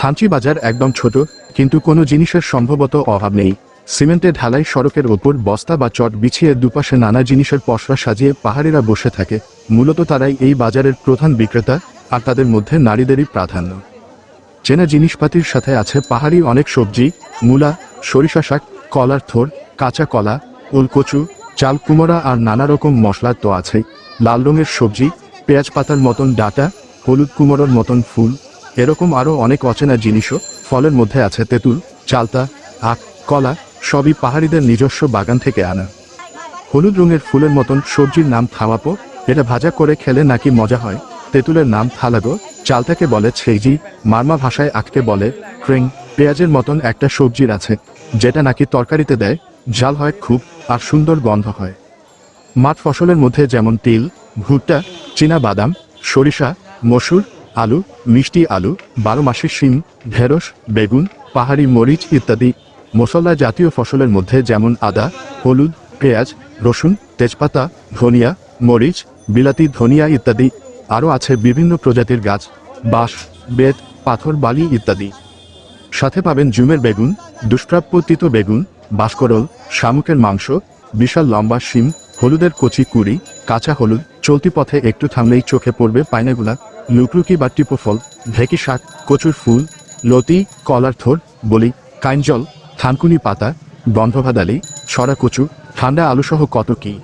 থানচি বাজার একদম ছোট, কিন্তু কোনো জিনিসের সম্ভবত অভাব নেই। সিমেন্টের ঢালাই সড়কের ওপর বস্তা বা চট বিছিয়ে দুপাশে নানা জিনিসের পসরা সাজিয়ে পাহাড়িরা বসে থাকে। মূলত তারাই এই বাজারের প্রধান বিক্রেতা, আর তাদের মধ্যে নারীদেরই প্রাধান্য। চেনা জিনিসপাতির সাথে আছে পাহাড়ি অনেক সবজি, মূলা, সরিষা শাক, কলার থোর, কাঁচা কলা, ওলকচু, চাল কুমড়া আর নানা রকম মশলা তো আছেই। লাল রঙের সবজি, পেঁয়াজ পাতার মতন ডাটা, হলুদ কুমড়োর মতন ফুল এরকম আরও অনেক অচেনা জিনিসও ফলের মধ্যে আছে, তেঁতুল, চালতা, আখ, কলা, সবই পাহাড়িদের নিজস্ব বাগান থেকে আনা। হলুদ রঙের ফুলের মতন সবজির নাম থামাপো, এটা ভাজা করে খেলে নাকি মজা হয়? তেঁতুলের নাম থালাগো চালটাকে বলে ছেইজি, মারমা ভাষায় আখকে বলে ক্রেং, পেঁয়াজের মতন একটা সবজির আছে, যেটা নাকি তরকারিতে দেয়, ঝাল হয় খুব আর সুন্দর গন্ধ হয়। মাঠ ফসলের মধ্যে যেমন তিল, ভুট্টা, চীনা বাদাম, সরিষা, মসুর আলু, মিষ্টি আলু, বারো মাসের শিম, ঢেঁড়স, বেগুন, পাহাড়ি মরিচ ইত্যাদি মশলা জাতীয় ফসলের মধ্যে যেমন আদা, হলুদ, পেঁয়াজ, রসুন, তেজপাতা, ধনিয়া, মরিচ, বিলাতি, ধনিয়া ইত্যাদি আরও আছে বিভিন্ন প্রজাতির গাছ, বাঁশ, বেত, পাথর, বালি ইত্যাদি। সাথে পাবেন জুমের বেগুন, দুষ্প্রাপ্য তিতো বেগুন, বাঁশকরল, শামুকের মাংস, বিশাল লম্বা শিম, হলুদের কচি কুড়ি, কাঁচা হলুদ, চলতি পথে একটু থামলেই চোখে পড়বে পাইনাগুলা লুকলুকি বা টিপো ফল ঢেকি শাক, কচুর ফুল, লতি, কলার থোর, বলি কাইনজল থানকুনি পাতা গন্ধভাদালি সরা কচু, ঠান্ডা আলুসহ কত কি।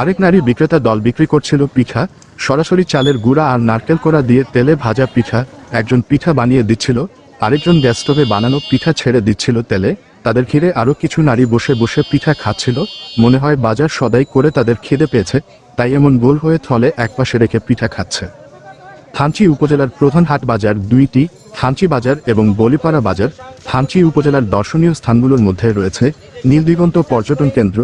আরেক নারী বিক্রেতা দল বিক্রি করছিল পিঠা, সরাসরি চালের গুঁড়া আর নারকেল কোড়া দিয়ে তেলে ভাজা পিঠা, একজন পিঠা বানিয়ে দিচ্ছিল, আরেকজন গ্যাস স্টোভে বানানো পিঠা ছেড়ে দিচ্ছিল তেলে, তাদের ঘিরে আরও কিছু নারী বসে বসে পিঠা খাচ্ছিল, মনে হয় বাজার সদাই করে তাদের খিদে পেয়েছে, তাই এমন গোল হয়ে থলে একপাশে রেখে পিঠা খাচ্ছে। থানচি উপজেলার প্রধান হাট বাজার দুইটি, থানচি বাজার এবং বলিপাড়া বাজার। থানচি উপজেলার দর্শনীয় স্থানগুলোর মধ্যে রয়েছে নীলদিগন্ত পর্যটন কেন্দ্র,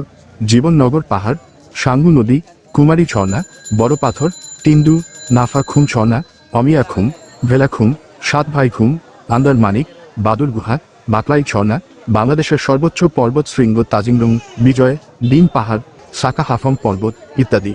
জীবননগর পাহাড়, সাঙ্গু নদী, কুমারী ঝর্ণা, বড় পাথর টিন্ডু নাফা খুম ঝর্ণা অমিয়া খুম ভেলা খুম সাত ভাই খুম আন্দার মানিক বাদুর গুহা বাকলাই ঝর্ণা, বাংলাদেশের সর্বোচ্চ পর্বত শৃঙ্গ তাজিংরুং, বিজয়, ডিম পাহাড় সাকা হাফং পর্বত ইত্যাদি।